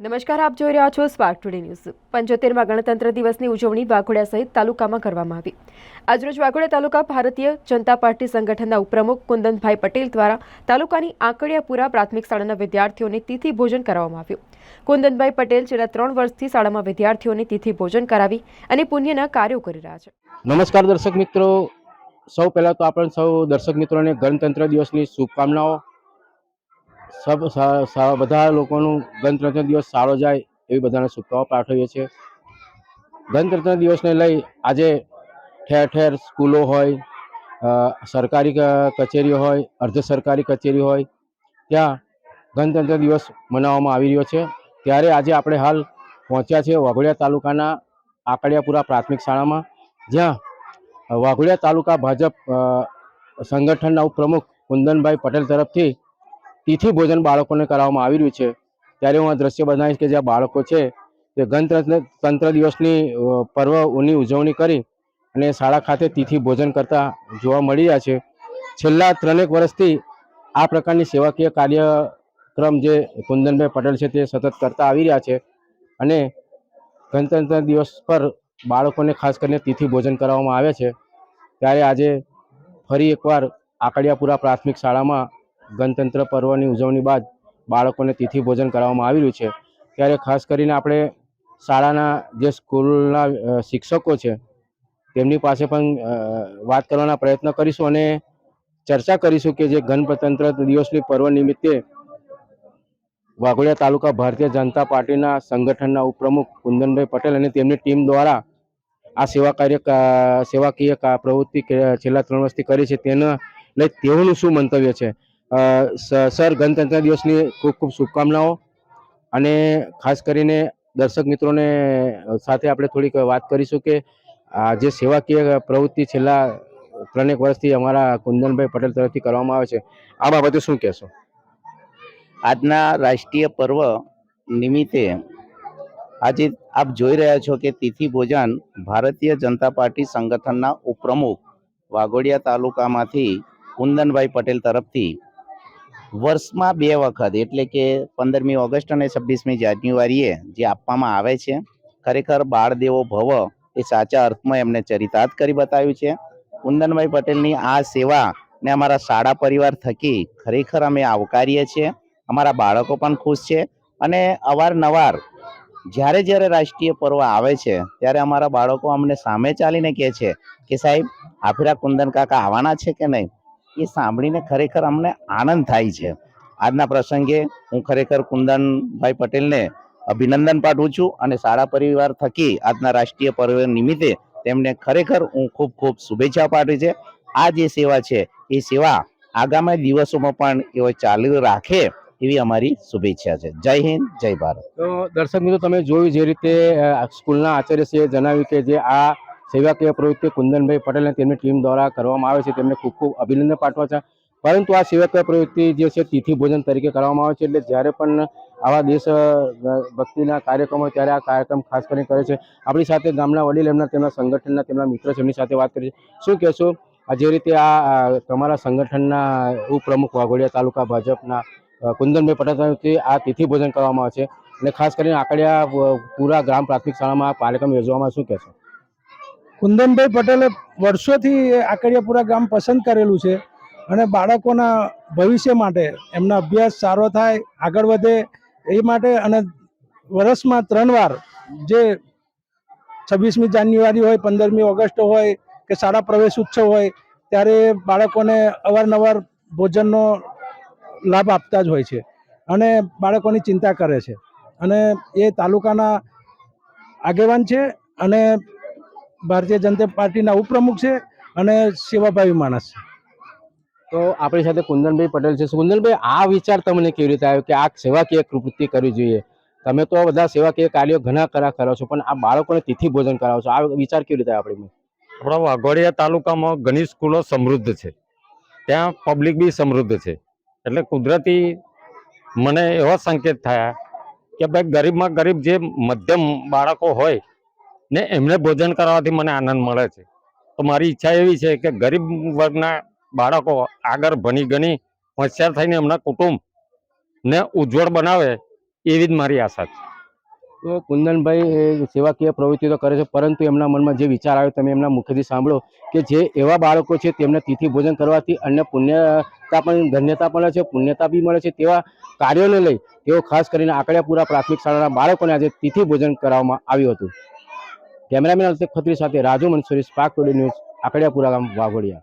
નમસ્કાર, આપ જોઈ રહ્યા છો સ્પાર્ક ટુડે ન્યૂઝ પંચોતેરમાં ગણતંત્ર દિવસની ઉજવણી વાઘોડિયા સહિત તાલુકામાં કરવામાં આવી. આજરોજ વાઘોડિયા તાલુકા ભારતીય જનતા પાર્ટી સંગઠનના ઉપપ્રમુખ કુંદનભાઈ પટેલ દ્વારા તાલુકાની આંકડિયાપુરા પ્રાથમિક શાળાના વિદ્યાર્થીઓને તિથિ ભોજન કરાવવામાં આવ્યું. કુંદનભાઈ પટેલ છેલ્લા ત્રણ વર્ષથી શાળામાં વિદ્યાર્થીઓને તિથિ ભોજન કરાવી અને પુણ્યના કાર્યો કરી રહ્યા છે. નમસ્કાર દર્શક મિત્રો. સૌ પહેલાં તો આપણે સૌ દર્શક મિત્રોને ગણતંત્ર દિવસની શુભકામનાઓ. સબ બધા લોકોનું ગણતંત્ર દિવસ સારો જાય એવી બધાને શુભકામનાઓ પાઠવીએ છીએ. ગણતંત્ર દિવસને લઈ આજે ઠેર ઠેર સ્કૂલો હોય સરકારી કચેરીઓ હોય, અર્ધ સરકારી કચેરી હોય, ત્યાં ગણતંત્ર દિવસ મનાવવામાં આવી રહ્યો છે. ત્યારે આજે આપણે હાલ પહોંચ્યા છીએ વાઘોડિયા તાલુકાના આકડિયાપુરા પ્રાથમિક શાળામાં, જ્યાં વાઘોડિયા તાલુકા ભાજપ સંગઠનના ઉપપ્રમુખ કુંદનભાઈ પટેલ તરફથી તિથિ ભોજન બાળકોને કરાવવામાં આવી રહ્યું છે. ત્યારે હું આ દ્રશ્ય બનાવીશ કે જ્યાં બાળકો છે તે ગણતંત્ર તંત્ર દિવસની પર્વની ઉજવણી કરી અને શાળા ખાતે તિથિ ભોજન કરતા જોવા મળી રહ્યા છે. છેલ્લા ત્રણેક વર્ષથી આ પ્રકારની સેવાકીય કાર્યક્રમ જે કુંદનભાઈ પટેલ છે તે સતત કરતા આવી રહ્યા છે અને ગણતંત્ર દિવસ પર બાળકોને ખાસ કરીને તિથિ ભોજન કરાવવામાં આવે છે. ત્યારે આજે ફરી એકવાર આકડિયાપુરા પ્રાથમિક શાળામાં ગણતંત્ર પર્વની ઉજવણી બાદ બાળકોને તિથિ ભોજન કરાવવામાં આવી રહ્યું છે. ત્યારે ખાસ કરીને આપણે શાળાના જે સ્કૂલના શિક્ષકો છે, તેમની પાસે પણ વાત કરવાના પ્રયત્ન કરીશું અને ચર્ચા કરીશું કે જે ગણતંત્ર દિવસની પર્વ નિમિત્તે વાઘોડિયા તાલુકા ભારતીય જનતા પાર્ટીના સંગઠનના ઉપપ્રમુખ કુંદનભાઈ પટેલ અને તેમની ટીમ દ્વારા આ સેવા કાર્ય સેવાકીય પ્રવૃત્તિ છેલ્લા ત્રણ વર્ષથી કરી છે, તેના લઈ તેઓનું શું મંતવ્ય છે? સર, ગણતંત્ર દિવસની ખૂબ ખૂબ શુભકામનાઓ અને ખાસ કરીને દર્શક મિત્રોને સાથે આપણે થોડીક વાત કરીશું કે આ જે સેવાકીય પ્રવૃત્તિ છેલ્લા ત્રણેક વર્ષથી અમારા કુંદનભાઈ પટેલ તરફથી કરવામાં આવે છે, આ બાબતે શું કહેશો? આજના રાષ્ટ્રીય પર્વ નિમિત્તે આજે આપ જોઈ રહ્યા છો કે તિથિ ભોજન ભારતીય જનતા પાર્ટી સંગઠનના ઉપપ્રમુખ વાઘોડિયા તાલુકામાંથી કુંદનભાઈ પટેલ તરફથી વર્ષમાં બે વખત, એટલે કે પંદરમી ઓગસ્ટ અને છવ્વીસમી જાન્યુઆરીએ જે આપવામાં આવે છે, ખરેખર બાળદેવો ભવ એ સાચા અર્થમાં એમને ચરિતાર્થ કરી બતાવ્યું છે. કુંદનભાઈ પટેલની આ સેવા ને અમારા શાળા પરિવાર થકી ખરેખર અમે આવકારીએ છીએ. અમારા બાળકો પણ ખુશ છે અને અવારનવાર જ્યારે જ્યારે રાષ્ટ્રીય પર્વ આવે છે, ત્યારે અમારા બાળકો અમને સામે ચાલીને કહે છે કે સાહેબ આફિરા કુંદન કાકા આવવાના છે કે નહીં? એ સાંભળીને ખરેખર અમને આનંદ થાય છે. આજના પ્રસંગે હું ખરેખર કુંદનભાઈ પટેલને અભિનંદન પાઠવું છું અને શાળા પરિવાર થકી આજના રાષ્ટ્રીય પર્વ નિમિત્તે તેમને ખરેખર હું ખૂબ ખૂબ શુભેચ્છા પાઠવી છે. આ જે સેવા છે, એ સેવા આગામી દિવસોમાં પણ એઓ ચાલુ રાખે એવી અમારી શુભેચ્છા છે. જય હિન્દ, જય ભારત. તો દર્શક મિત્રો, તમે જોયું જે રીતે સ્કૂલના આચાર્યશ્રીએ જણાવ્યું કે જે આ સેવાકીય પ્રવૃત્તિ કુંદનભાઈ પટેલ અને તેમની ટીમ દ્વારા કરવામાં આવે છે. તેમને ખૂબ ખૂબ અભિનંદન પાઠવા છે. પરંતુ આ સેવાકીય પ્રવૃત્તિ જે છે તિથિ ભોજન તરીકે કરવામાં આવે છે. એટલે જ્યારે પણ આવા દેશ ભક્તિના કાર્યક્રમો ત્યારે આ કાર્યક્રમ ખાસ કરીને કરે છે. આપણી સાથે ગામના વડીલ એમના, તેમના સંગઠનના, તેમના મિત્રો એમની સાથે વાત કરી છે. શું કહેશો? આ જે રીતે આ તમારા સંગઠનના ઉપપ્રમુખ વાઘોડિયા તાલુકા ભાજપના કુંદનભાઈ પટેલ તરફથી આ તિથિ ભોજન કરવામાં આવે છે. અને ખાસ કરીને આકડિયા પૂરા ગ્રામ પ્રાથમિક શાળામાં આ કાર્યક્રમ યોજવામાં શું કહેશો? કુંદનભાઈ પટેલે વર્ષોથી આકડિયાપુરા ગામ પસંદ કરેલું છે અને બાળકોના ભવિષ્ય માટે એમનો અભ્યાસ સારો થાય, આગળ વધે એ માટે અને વર્ષમાં ત્રણ વાર જે છવ્વીસમી જાન્યુઆરી હોય, પંદરમી ઓગસ્ટ હોય કે શાળા પ્રવેશ ઉત્સવ હોય ત્યારે બાળકોને અવારનવાર ભોજનનો લાભ આપતા જ હોય છે અને બાળકોની ચિંતા કરે છે. અને એ તાલુકાના આગેવાન છે અને ભારતીય જનતા પાર્ટીના ઉપપ્રમુખ છે અને સેવાભાવી માણસ છે. તો આપણી સાથે કુંદનભાઈ પટેલ છે. કુંદનભાઈ આ વિચાર તમને કેવી રીતે આવ્યો કે આ સેવાકીય પ્રવૃત્તિ કરવી જોઈએ? તમે તો બધા સેવાકીય કાર્યો ઘણા કરા કરો છો પણ આ બાળકોને તિથિ ભોજન કરાવો છો. આ વિચાર કેવી રીતે આપણી આપણે આપણા વાઘોડિયા તાલુકામાં ઘણી સ્કૂલો સમૃદ્ધ છે. ત્યાં પબ્લિક બી સમૃદ્ધ છે. એટલે કુદરતી મને એવા સંકેત થયા કે ભાઈ ગરીબમાં ગરીબ જે મધ્યમ બાળકો હોય ને એમને ભોજન કરાવવાથી મને આનંદ મળે છે. તો મારી ઈચ્છા એવી છે કે ગરીબ વર્ગના બાળકો આગળ ભણી ગણી, હોશિયાર થઈને એમના કુટુંબ ને ઉજ્જવળ બનાવે એવી જ મારી આશા છે. તો કુંદનભાઈ સેવાકીય પ્રવૃત્તિ તો કરે છે, પરંતુ એમના મનમાં જે વિચાર આવ્યો, તમે એમના મુખેથી સાંભળો કે જે એવા બાળકો છે, તેમને તિથિ ભોજન કરવાથી અન્ય પુણ્યતા પણ, ધન્યતા મળે છે, પુણ્યતા બી મળે છે, તેવા કાર્યોને લઈ તેઓ ખાસ કરીને આકડિયાપુરા પ્રાથમિક શાળાના બાળકોને આજે તિથિ ભોજન કરાવવામાં આવ્યું હતું. કેમેરામેન અલ્પેશ ખત્રી સાથે Raju Mansuri spark today news Akdiyapura ગામ વાઘોડિયા.